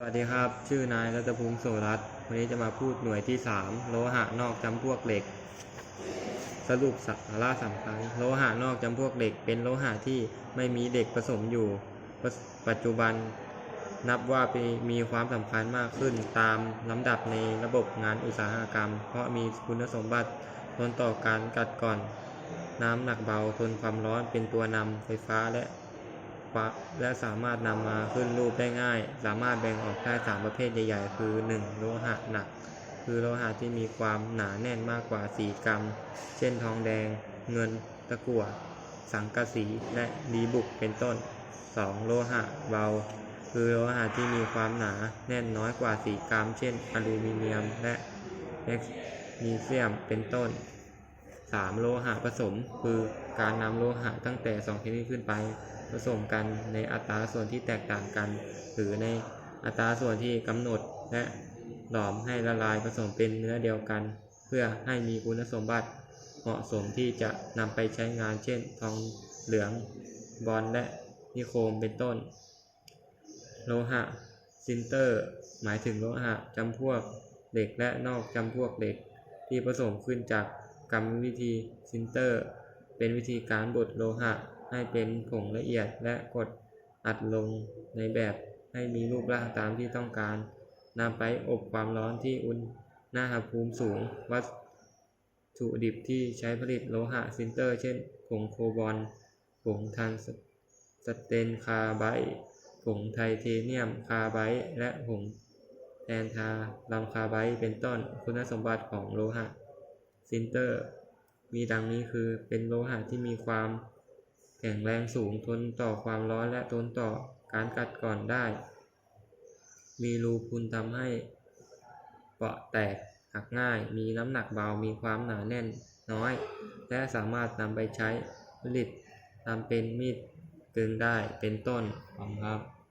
สวัสดีครับ ชื่อนายรัตภูมิโสรัตวันนี้จะมาพูดหน่วยที่ 3 โลหะนอกจำพวกเหล็ก สรุปสาระสำคัญโลหะนอกจำพวกเหล็ก เป็นโลหะที่ไม่มีเหล็กผสมอยู่ ปัจปัจจุบันนับว่ามีความสำคัญมากขึ้นตามลำดับในระบบงานอุตสาหกรรม เพราะมีคุณสมบัติทนต่อการกัดกร่อน น้ำหนักเบาทนความร้อนเป็นตัวนำไฟฟ้าและ และสามารถนำมาขึ้นรูปได้ง่าย สามารถแบ่งออกได้สามประเภทใหญ่ๆ คือ 1. โลหะหนัก คือโลหะที่มีความหนาแน่นมากกว่า 4 กรัม เช่นทองแดง เงิน ตะกั่ว สังกะสี และดีบุกเป็นต้น 2. โลหะเบา คือโลหะที่มีความหนาแน่นน้อยกว่า 4 กรัม เช่น อลูมิเนียม และแมกนีเซียม เป็นต้น 3. โลหะผสม คือการนำโลหะตั้งแต่ 2 ชนิดขึ้นไป ผสมกันในอัตราส่วนที่แตกต่างกัน หรือในอัตราส่วนที่กำหนดและหลอมให้ละลายผสมเป็นเนื้อเดียวกัน เพื่อให้มีคุณสมบัติเหมาะสมที่จะนำไปใช้งานเช่น ทองเหลือง บอลและนิโคมเป็นต้น โลหะซินเตอร์ หมายถึงโลหะจำพวกเหล็กและนอกจำพวกเหล็ก ที่ผสมขึ้นจากกรรมวิธีซินเตอร์ เป็นวิธีการบดโลหะ ให้เป็นผงละเอียดและกดอัดลงในแบบให้มีรูปร่างตามที่ต้องการนำไปอบความร้อนที่อุณหภูมิสูง วัตถุดิบที่ใช้ผลิตโลหะซินเตอร์ เช่น ผงโคบอลผงทันสเตนคาไบด์ผงไทเทเนียมคาไบด์และผงแทนทาลัมคาไบด์เป็นต้นคุณสมบัติของโลหะซินเตอร์ มีดังนี้คือเป็นโลหะที่มีความ แข็งแรงสูงทนต่อความร้อนและทนต่อการกัดกร่อนได้ มีรูพุนทำให้เปาะแตกหักง่าย มีน้ำหนักเบา มีความหนาแน่นน้อย และสามารถนำไปใช้ผลิตทำเป็นมีดกึงได้เป็นต้นครับ